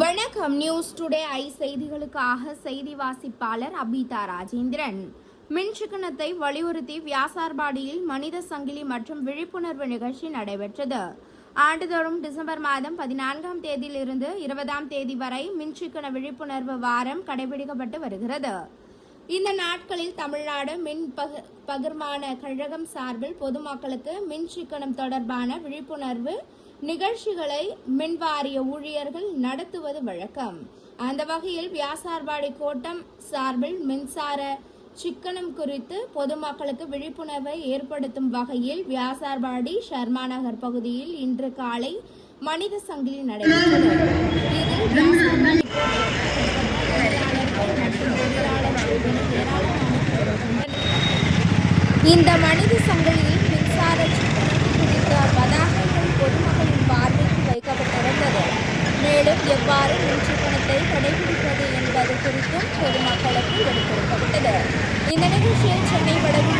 வணக்கம். News today I செய்திகளுக்காக செய்தி வாசிப்பாளர் அபிதா ராஜேந்திரன். மின்சிக்கணத்தை வலியுறுத்தி வியாசார்பாடியில் மனித சங்கிலி மற்றும் விழிப்புணர்வு நிகழ்ச்சி நடைபெற்றது. ஆண்டுதோறும் டிசம்பர் மாதம் பதினான்காம் தேதியிலிருந்து இருபதாம் தேதி வரை மின்சிக்கன விழிப்புணர்வு வாரம் கடைபிடிக்கப்பட்டு வருகிறது. இந்த நாட்களில் தமிழ்நாடு மின் பக பகிர்மான கழகம் சார்பில் பொதுமக்களுக்கு மின் சிக்கனம் தொடர்பான விழிப்புணர்வு நிகழ்ச்சிகளை மின்வாரிய ஊழியர்கள் நடத்துவது வழக்கம். அந்த வகையில் வியாசார்பாடி கோட்டம் சார்பில் மின்சார சிக்கனம் குறித்து பொதுமக்களுக்கு விழிப்புணர்வை ஏற்படுத்தும் வகையில் வியாசார்பாடி ஷர்மா நகர் பகுதியில் இன்று காலை மனித சங்கிலி நடைபெற்றது. இதில் வியாசார்பாடி இந்த மனித சங்கிலியில் மின்சார சிக்கனம் குறித்த பதாகைகள் பொதுமக்களின் பார்வைக்கு வைக்கப்பட்டிருந்தது. மேலும் எவ்வாறு மின் சிக்கனத்தை கடைபிடிப்பது என்பது குறித்தும் பொதுமக்களுக்கு எடுத்துரைக்கப்பட்டது. இந்த நிகழ்ச்சியில் சென்னை வடக்கு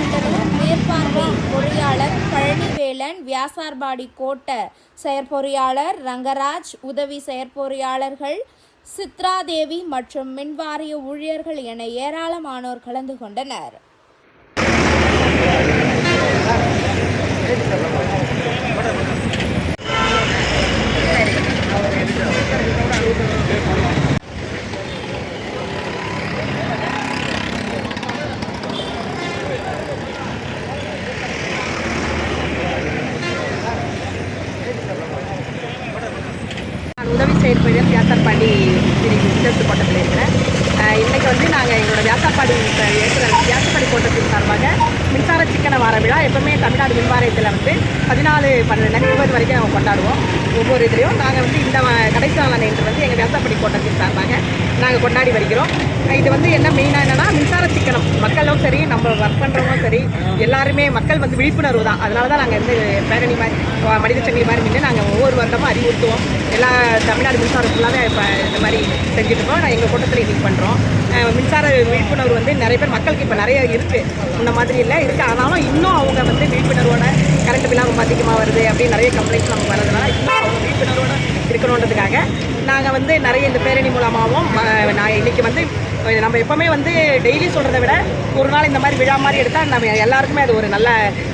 மேற்பார்வை பொறியாளர் பழனிவேலன் வியாசார்பாடி கோட்ட செயற்பொறியாளர் ரங்கராஜ் உதவி செயற்பொறியாளர்கள் சித்ராதேவி மற்றும் மின்வாரிய ஊழியர்கள் என ஏராளமானோர் கலந்து கொண்டனர் நான் உதவி செயற்பொழியர் வியாசார்பாடி பிரிவு இண்டஸ்ட்ரி கோட்டத்தில் இருக்கிறேன். இன்றைக்கி வந்து நாங்கள் எங்களோட வியாசப்பாடி இப்ப இருக்கிற கோட்டத்தின் சார்பாக மின்சார சிக்கன வார விழா எப்பவுமே தமிழ்நாடு மின்வாரியத்தில் வந்து பதினாலு பன்னெண்டு இருபது வரைக்கும் நாங்கள் கொண்டாடுவோம். ஒவ்வொரு இதுலேயும் நாங்கள் வந்து இந்த கடைசி நாள் நேற்று வந்து எங்கள் வியாசப்பாடி கோட்டத்தின் சார்பாக நாங்கள் கொண்டாடி வருகிறோம். இது வந்து என்ன மெயினாக என்னென்னா மின்சார சிக்கனம். மக்களும் சரி நம்ம ஒர்க் பண்ணுறவங்களும் சரி எல்லாருமே மக்கள் வந்து விழிப்புணர்வு தான். அதனால தான் நாங்கள் வந்து பேரணி மாதிரி மனித சங்கிலி மாதிரி நின்று நாங்கள் ஒவ்வொரு வருடமும் அறிவுறுத்துவோம். எல்லா தமிழ்நாடு மின்சாரம் ஃபுல்லாகவே இப்போ இந்த மாதிரி செஞ்சுட்டு இருக்கோம். நான் எங்கள் கூட்டத்தில் இன்னைக்கு பண்ணுறோம் மின்சார விழிப்புணர்வு வந்து நிறைய பேர் மக்களுக்கு இப்போ நிறைய இருக்குது இந்த மாதிரி இல்லை இருக்குது ஆனாலும் இன்னும் அவங்க வந்து விழிப்புணர்வோட கரண்ட் பில் ரொம்ப அதிகமாக வருது அப்படின்னு நிறைய கம்ப்ளைண்ட்ஸ் நமக்கு வரதுனால இன்னும் அவங்க விழிப்புணர்வோட இருக்கணுன்றதுக்காக நாங்கள் வந்து நிறைய இந்த பேரணி மூலமாகவும் நான் இன்னைக்கு வந்து நம்ம எப்பவுமே வந்து டெய்லி சொல்கிறத விட ஒரு நாள் இந்த மாதிரி விழா மாதிரி எடுத்தால் நம்ம எல்லாருக்குமே அது ஒரு நல்ல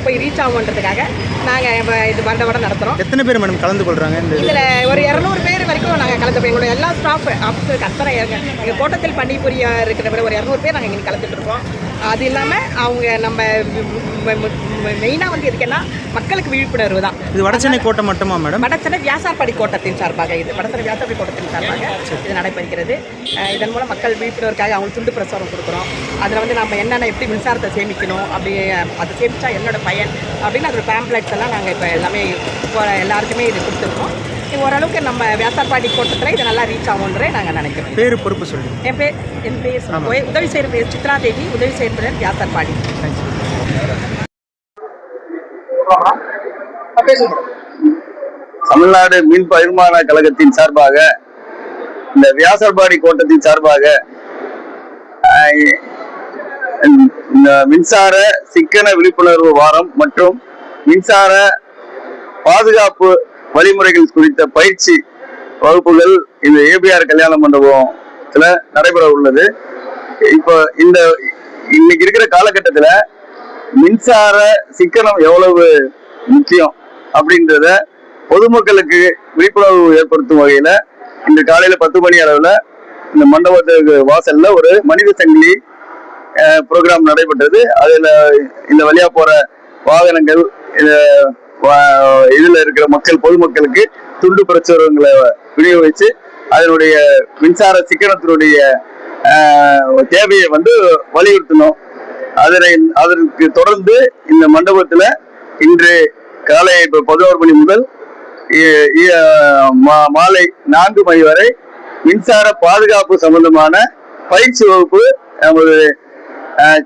போய் ரீச் ஆகுன்றதுக்காக நாங்கள் இது வருட வருடம் நடத்துகிறோம் எத்தனை பேர் மேடம் கலந்து இது? இதில் ஒரு இரநூறு பேர் வரைக்கும் நாங்கள் கலந்துப்போம். எங்களோட எல்லா ஸ்டாஃப் ஆஃபீஸருக்கு அத்தனை எங்கள் எங்கள் கோட்டத்தில் பணிபுரிய இருக்கிற ஒரு இரநூறு பேர் நாங்கள் இங்கே கலந்துட்டு இருக்கோம். அது இல்லாமல் அவங்க நம்ம மெயினாக வந்து எதுக்குன்னா மக்களுக்கு விழிப்புணர்வு தான். இது வடசென்னை கோட்டை மட்டுமா மேடம் வடச்சென்னை வியாசார்பாடி கோட்டத்தின் சார்பாக இது. வடச்சென்னை வியாசார்பாடி கோட்டத்தின் சார்பாக இது நடைபெறுகிறது. இதன் மூலம் மக்கள் விழிப்புணர்வுக்காக அவங்களுக்கு துண்டு பிரசாரம் கொடுக்குறோம். அதில் வந்து நம்ம என்னென்ன எப்படி மின்சாரத்தை சேமிக்கணும் அப்படி அதை சேமிச்சா என்னோட பயன் அப்படின்னு அதோட பேம்ப்ளெட்ஸ் எல்லாம் நாங்கள் இப்போ எல்லாமே இப்போ எல்லாருக்குமே இது கொடுத்துருக்கோம். ஓரளவுக்கு நம்ம வியாசார்பாடி கோட்டத்தில் இது நல்லா ரீச் ஆகுன்றே நாங்கள் நினைக்கிறோம். பேர் பொறுப்பு சொல்லி என் பேர் என் பேர் உதவி செய்கிற பேர் சித்ரா தேவி உதவி செய்கிற வியாசார்பாடி தமிழ்நாடு மின் பகிர்மான கழகத்தின் சார்பாக இந்த வியாசர்பாடி கோட்டத்தின் சார்பாக இந்த மின்சார சிக்கன விழிப்புணர்வு வாரம் மற்றும் மின்சார பாதுகாப்பு வழிமுறைகள் குறித்த பயிற்சி வகுப்புகள் இந்த ஏபிஆர் கல்யாண மண்டபத்துல நடைபெற உள்ளது. இப்போ இந்த இன்னைக்கு இருக்கிற காலகட்டத்துல மின்சார சிக்கனம் எவ்வளவு முக்கியம் அப்படின்றத பொதுமக்களுக்கு விழிப்புணர்வு ஏற்படுத்தும் வகையில இன்று காலையில பத்து மணி அளவுல இந்த மண்டபத்துக்கு வாசல்ல ஒரு மனித சங்கிலி ப்ரோக்ராம் நடைபெற்றது. அதுல இந்த வழியா போற வாகனங்கள் இதுல இருக்கிற மக்கள் பொதுமக்களுக்கு துண்டு பிரச்சுரங்களை விநியோகிச்சு அதனுடைய மின்சார சிக்கனத்தினுடைய தேவையை வந்து வலியுறுத்தணும். அதனை அதற்கு தொடர்ந்து இந்த மண்டபத்துல இன்று காலை இப்ப பதினோரு மணி முதல் இ- இ- மா- மாலை நான்கு மணி வரை மின்சார பாதுகாப்பு சம்பந்தமான பயிற்சி வகுப்பு நமது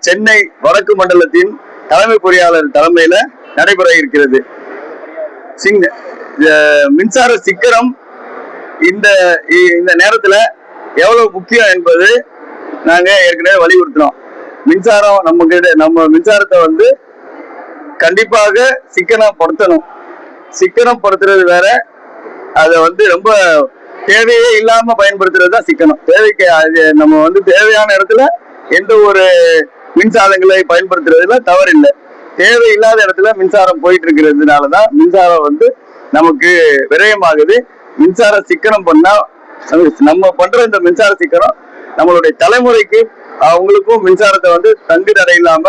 சென்னை வடக்கு மண்டலத்தின் தலைமை பொறியாளர் தலைமையில நடைபெற இருக்கிறது. சிங் மின்சார சிக்கனம் இந்த இ- இந்த நேரத்துல எவ்வளவு முக்கியம் என்பது நாங்க ஏற்கனவே வலியுறுத்தினோம். மின்சாரம் நம்ம கிட்ட நம்ம மின்சாரத்தை வந்து கண்டிப்பாக சிக்கனம் படுத்தணும் சிக்கனம் படுத்துறது வேற அதை வந்து ரொம்ப தேவையே இல்லாம பயன்படுத்துறது தான் சிக்கனம். தேவைக்கு அது நம்ம வந்து தேவையான இடத்துல எந்த ஒரு மின்சாதங்களை பயன்படுத்துறதுல தவறில்லை. தேவையில்லாத இடத்துல மின்சாரம் போயிட்டு இருக்கிறதுனால தான் மின்சாரம் வந்து நமக்கு விரயமாகுது. மின்சார சிக்கனம் பண்ணா நம்ம பண்ற இந்த மின்சார சிக்கனம் நம்மளுடைய தலைமுறைக்கு அவங்களுக்கும் மின்சாரத்தை வந்து தங்கு தடை இல்லாம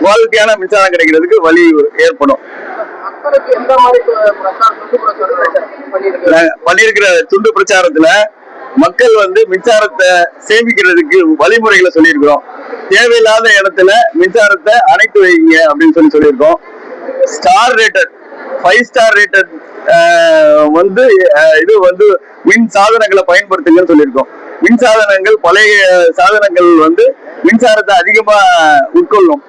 குவாலிட்டியான மின்சாரம் கிடைக்கிறதுக்கு வழி ஏற்படும். பண்ணியிருக்கிற துண்டு பிரச்சாரத்துல மக்கள் வந்து மின்சாரத்தை சேமிக்கிறதுக்கு வழிமுறைகளை சொல்லியிருக்கிறோம். தேவையில்லாத இடத்துல மின்சாரத்தை அணைத்து வைங்க அப்படின்னு சொல்லி சொல்லியிருக்கோம். Star rated five star rated வந்து இது வந்து மின் சாதனங்களை பயன்படுத்துங்கன்னு சொல்லியிருக்கோம். மின் சாதனங்கள் பழைய சாதனங்கள் வந்து மின்சாரத்தை அதிகமா உட்கொள்ளும்.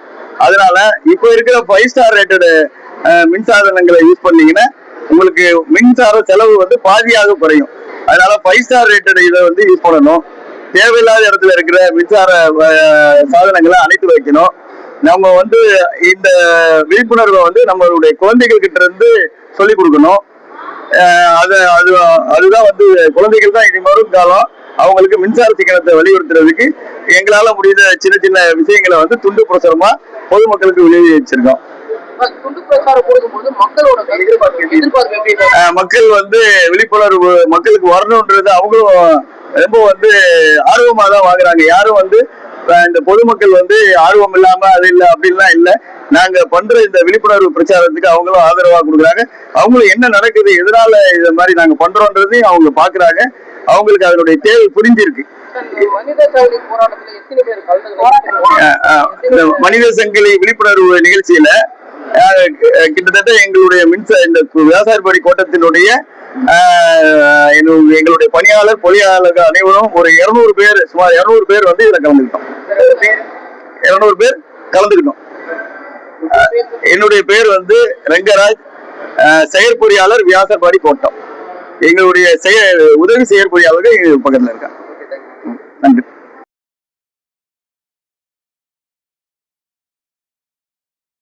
அதனால இப்போ இருக்கிற ஃபைவ் ஸ்டார் ரேட்டடு மின்சாதனங்களை யூஸ் பண்ணீங்கன்னா உங்களுக்கு மின்சார செலவு வந்து பாதியாக குறையும். அதனால ஃபைவ் ஸ்டார் ரேட்டட் இதை வந்து யூஸ் பண்ணணும். தேவையில்லாத இடத்துல இருக்கிற மின்சார சாதனங்களை அணைத்து வைக்கணும். நம்ம வந்து இந்த விழிப்புணர்வை வந்து நம்மளுடைய குழந்தைகள் கிட்ட இருந்து சொல்லி கொடுக்கணும். அது அது அதுதான் வந்து குழந்தைகள் தான் இனி வரும் காலம். அவங்களுக்கு மின்சார சிக்கனத்தை வலியுறுத்துறதுக்கு எங்களால முடிந்த சின்ன சின்ன விஷயங்களை வந்து துண்டு பிரசுரமா பொதுமக்களுக்கு இருக்கு? அஹ் மக்கள் வந்து விழிப்புணர்வு மக்களுக்கு வரணுன்றது அவங்களும் ரொம்ப வந்து ஆர்வமா தான் வாங்குறாங்க. யாரும் வந்து இந்த பொதுமக்கள் வந்து ஆர்வம் இல்லாம அது இல்ல அப்படின்லாம் இல்ல. நாங்க பண்ற இந்த விழிப்புணர்வு பிரச்சாரத்துக்கு அவங்களும் ஆதரவா கொடுக்குறாங்க. அவங்களும் என்ன நடக்குது எதனால இது மாதிரி நாங்க பண்றோன்றதையும் அவங்க பாக்குறாங்க. அவங்களுக்கு அதனுடைய தேவை புரிஞ்சிருக்கு. மனித சங்கிலி விழிப்புணர்வு நிகழ்ச்சியில கிட்டத்தட்ட எங்களுடைய மின்சார இந்த விவசாயப்படி கோட்டத்தினுடைய எங்களுடைய பணியாளர் பொறியாளர்கள் அனைவரும் ஒரு இருநூறு பேர் சுமார் இருநூறு பேர் வந்து இதுல கலந்துக்கிட்டோம். இருநூறு பேர் கலந்துக்கிட்டோம். என்னுடைய பேர் வந்து ரங்கராஜ். செயற்பொறியாளர் வியாசர்பாடி கோட்டம். எங்களுடைய செய உதவி செயற்பொறியாளர்கள் பக்கத்தில் இருக்காங்க. நன்றி.